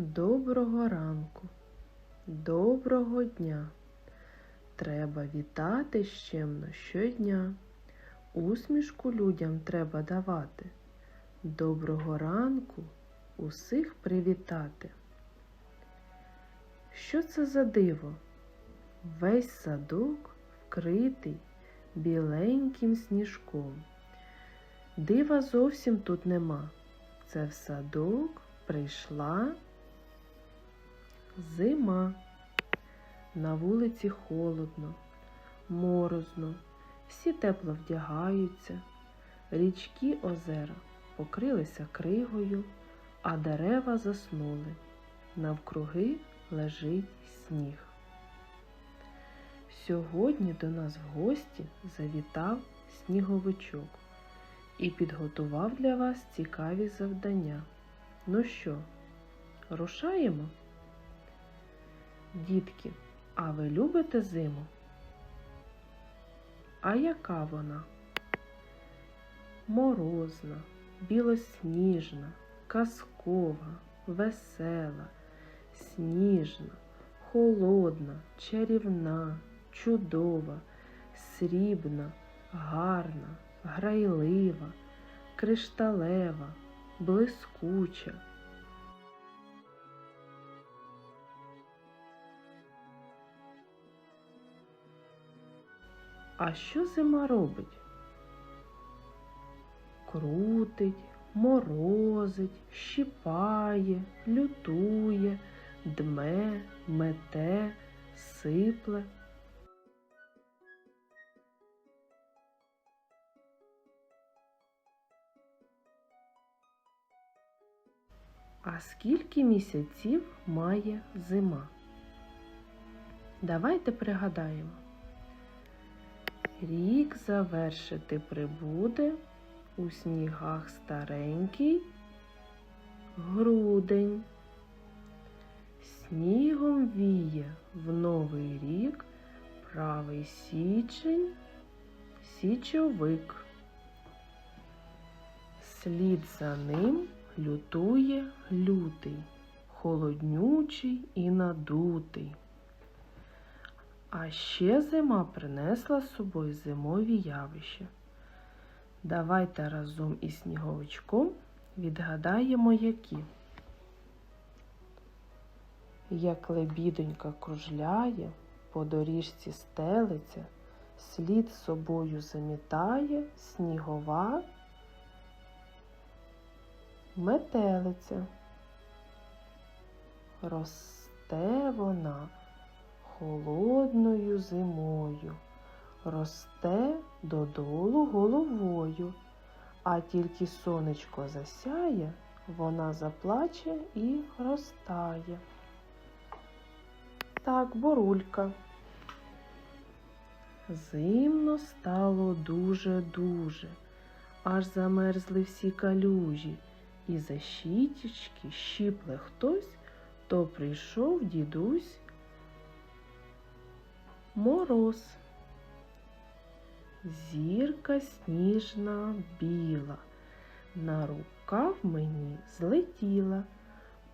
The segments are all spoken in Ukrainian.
Доброго ранку, доброго дня. Треба вітати щемно щодня. Усмішку людям треба давати. Доброго ранку усіх привітати. Що це за диво? Весь садок вкритий біленьким сніжком. Дива зовсім тут нема. Це в садок прийшла зима. На вулиці холодно, морозно, всі тепло вдягаються, річки озера покрилися кригою, а дерева заснули. Навкруги лежить сніг. Сьогодні до нас в гості завітав сніговичок і підготував для вас цікаві завдання. Ну що, рушаємо? Дітки, а ви любите зиму? А яка вона? Морозна, білосніжна, казкова, весела, сніжна, холодна, чарівна, чудова, срібна, гарна, грайлива, кришталева, блискуча. А що зима робить? Крутить, морозить, щипає, лютує, дме, мете, сипле. А скільки місяців має зима? Давайте пригадаємо. Рік завершити прибуде у снігах старенький грудень. Снігом віє в новий рік правий січень, січовик. Слід за ним лютує лютий, холоднючий і надутий. А ще зима принесла з собою зимові явища. Давайте разом із сніговичком відгадаємо, які. Як лебідонька кружляє, по доріжці стелиться, слід собою замітає снігова метелиця. Росте вона холодною зимою, росте додолу головою, а тільки сонечко засяє, вона заплаче і розтає. Так, борулька. Зимно стало дуже-дуже, аж замерзли всі калюжі, і за щітічки щіпле хтось, то прийшов дідусь мороз. Зірка сніжна біла, на рукав мені злетіла,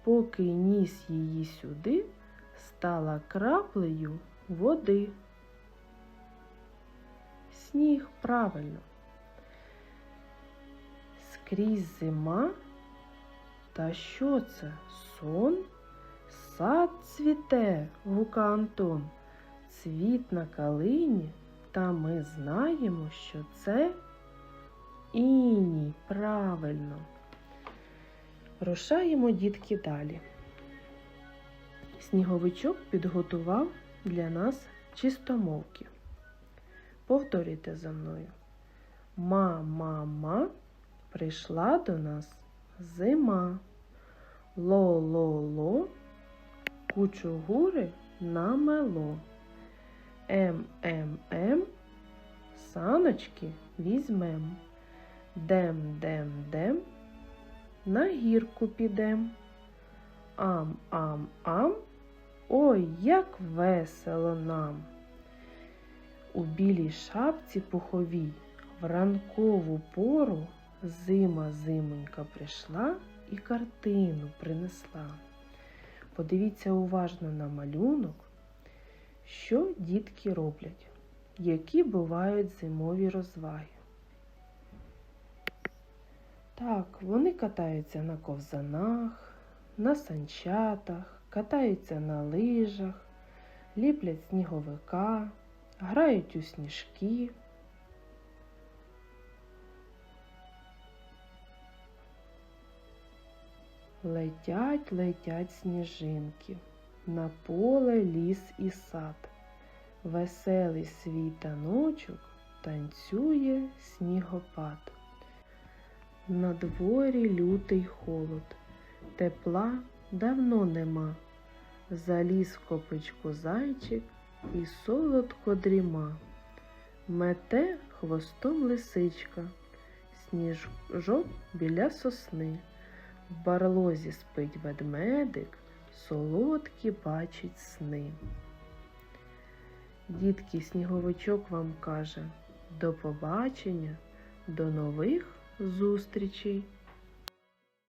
поки ніс її сюди, стала краплею води. Сніг правильно. Скрізь зима. Та що це? Сон? Сад цвіте, гука Антон цвіт на калині, та ми знаємо, що це іній правильно. Рушаємо дітки далі. Сніговичок підготував для нас чистомовки. Повторюйте за мною. Ма-ма-ма прийшла до нас зима. Ло-ло-ло кучугури намело. М-м-м, саночки візьмем. Дем-дем-дем, на гірку підем. Ам-ам-ам, ой, як весело нам. У білій шапці пуховій в ранкову пору зима зимонька прийшла і картину принесла. подивіться уважно на малюнок, що дітки роблять, які бувають зимові розваги. Так, вони катаються на ковзанах, на санчатах, катаються на лижах, ліплять сніговика, грають у сніжки. Летять, летять сніжинки, на поле ліс і сад. Веселий свій таночок танцює снігопад. На дворі лютий холод, тепла давно нема. Заліз в копичку зайчик і солодко дріма. Мете хвостом лисичка, сніжок біля сосни. В барлозі спить ведмедик, солодкі бачить сни. Дітки, сніговичок вам каже до побачення, до нових зустрічей.